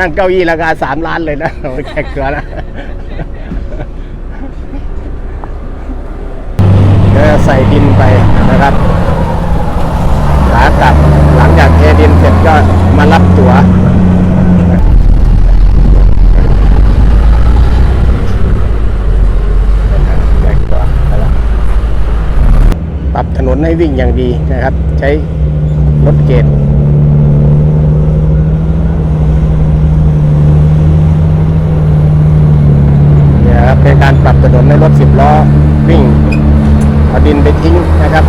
นั่งเก้าอี้ราคาสามล้านเลยนะโอ้แขกเกลือนะก็ใส่ดินไปนะครับขากลับหลังจากเทดินเสร็จก็มารับตั๋วแจกตัวปแล้วปรับถนนให้วิ่งอย่างดีนะครับ ใช้รถเกตเนี่ยครับเป็นการปรับ ถนนในรถสิบล้อวิ่งเอาดินไปทิ้งนะครับ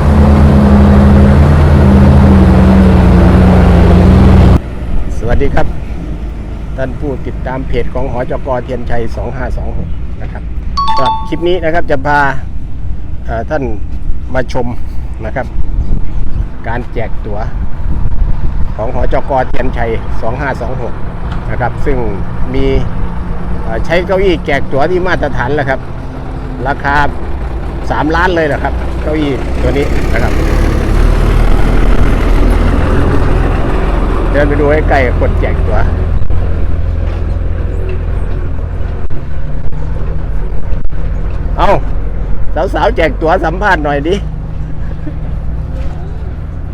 สวัสดีครับ ท่านผู้ติดตามเพจของหอจกเทียนชัย 2526 นะครับสำหรับคลิปนี้นะครับจะพาท่านมาชมนะครับ การแจกตั๋วของหอจกเทียนชัย 2526 นะครับ ซึ่งมีใช้เก้าอี้แจกตั๋วที่มาตรฐานแล้วครับ ราคา 3 ล้านเลยนะครับ เก้าอี้ตัวนี้นะครับ เดินไปดูให้ใกลคนแจกตัวเอาสาวๆแจกตั๋วสัมภาษณ์หน่อยดิ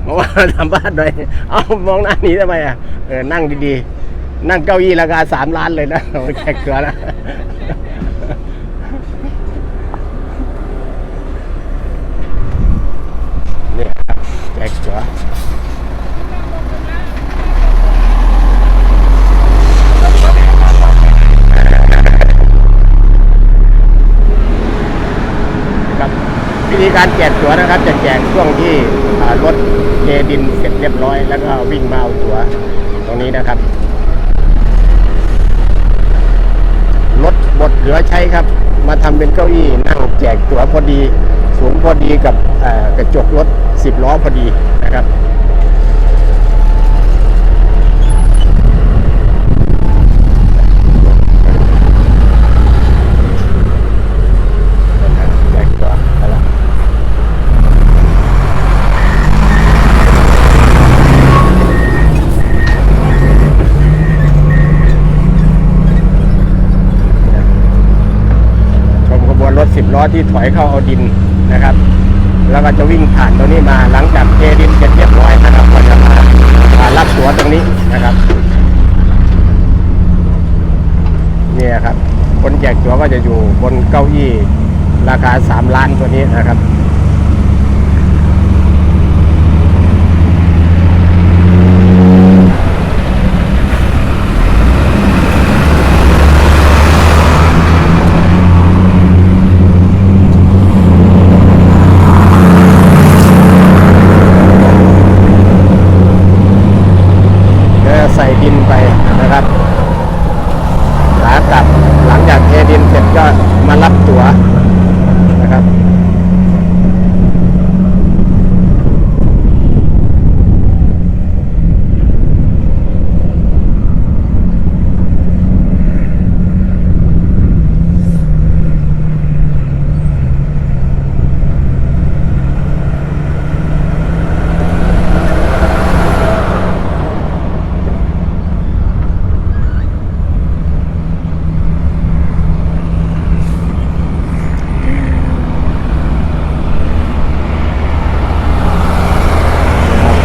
มาว่าสัมภาษณ์หน่อย เอามองหน้านี้ทำไมอะ เออ นั่งดีๆ นั่งเก้าอี้ราคาสามล้านเลยนะแจกตั๋วนะ เนี่ยครับแจกตั๋ว ครับีการแจกตั๋วนะครับ จะแจกช่วงที่รถเจดินเสร็จเรียบร้อย แล้วก็วิ่งมาเอาตั๋วตรงนี้นะครับรถบดเหลือใช้ครับ มาทำเป็นเก้าอี้นั่งแจกตั๋วพอดี สูงพอดีกับกระจกรถสิบล้อพอดีนะครับ ล้อที่ถอยเข้าเอาดินนะครับ แล้วก็จะวิ่งผ่านตรงนี้มาหลังจากเทดินเสร็จเรียบร้อยนะครับก็จะมามารับตัวตรงนี้นะครับเนี่ยครับคนแจกตัวก็จะอยู่บนเก้าอี้ราคาสามล้านตัวนี้นะครับ ก็ใส่ดินไปนะครับขากลับหลังจากเทดินเสร็จก็มารับตั๋วนะครับ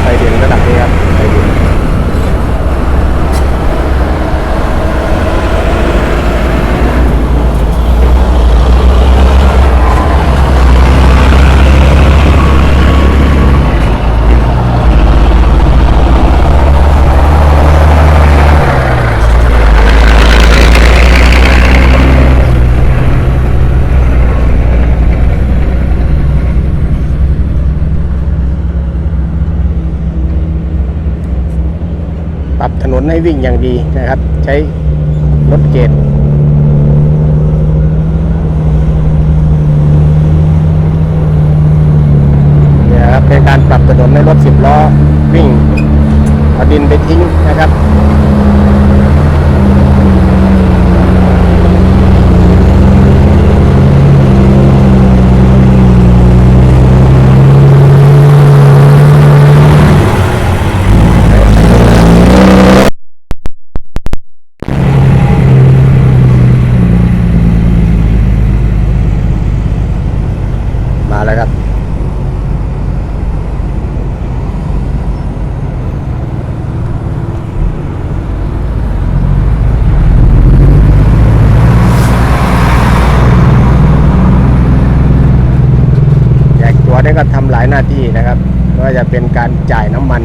ใส่ดินระดับนี้ครับใส่ดินปรับถ นให้วิ่งอย่างดีนะครับ ใช้รถเกตเนี่ยครับเป็นการปรับถนนในรถสิบล้อวิ่งเอาดินไปทิ้งนะครับ นี่ก็ทำหลายหน้าที่นะครับไม่ว่าจะเป็นการจ่ายน้ำมัน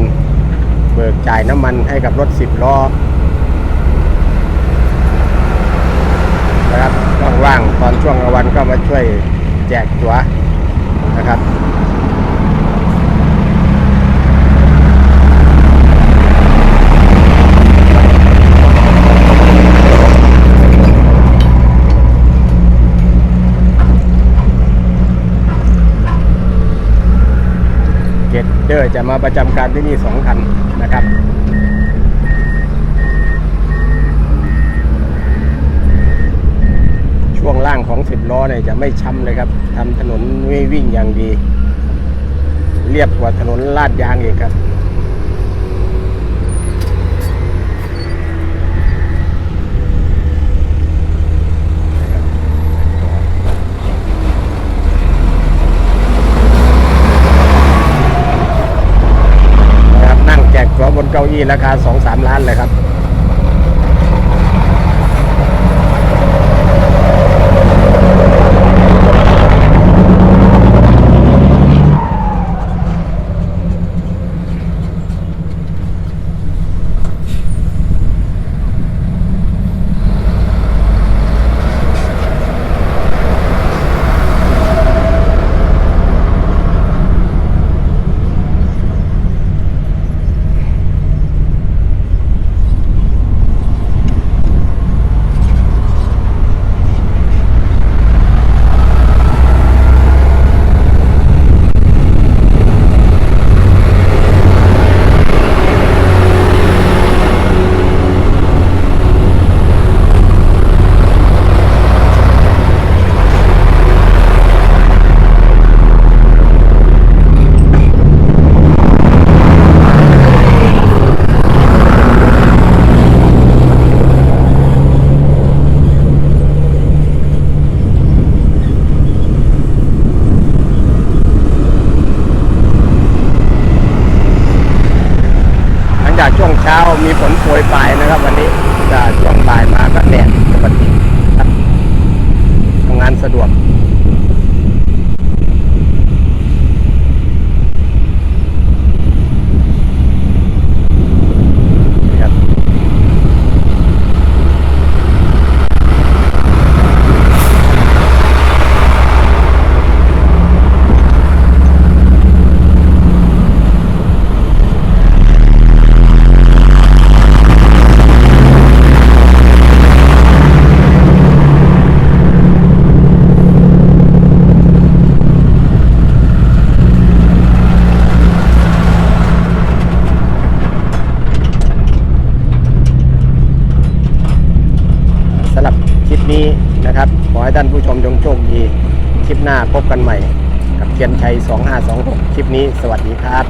เบิกจ่ายน้ำมันให้กับรถสิบล้อนะครับว่างๆตอนช่วงกลางวันก็มาช่วยแจกจั๋วนะครับ เกตเดอร์ จะมาประจำการที่นี่สองคันนะครับช่วงล่างของสิบล้อเนี่ยจะไม่ช้ำเลยครับทำถนนวิ่งอย่างดี เรียบกว่าถนนลาดยางอีกครับนะครับนั่งแจกตัวบนเก้าอี้ ราคา 2-3 ล้านเลยครับ นโปรยปลายนะครับ วันนี้จะช่วงบ่ายมาก็แดดปกติครับทำงานสะดวก นี้นะครับ ขอให้ท่านผู้ชมจงโชคดี คลิปหน้าพบกันใหม่ กับเทียนชัย 2526 คลิปนี้สวัสดีครับ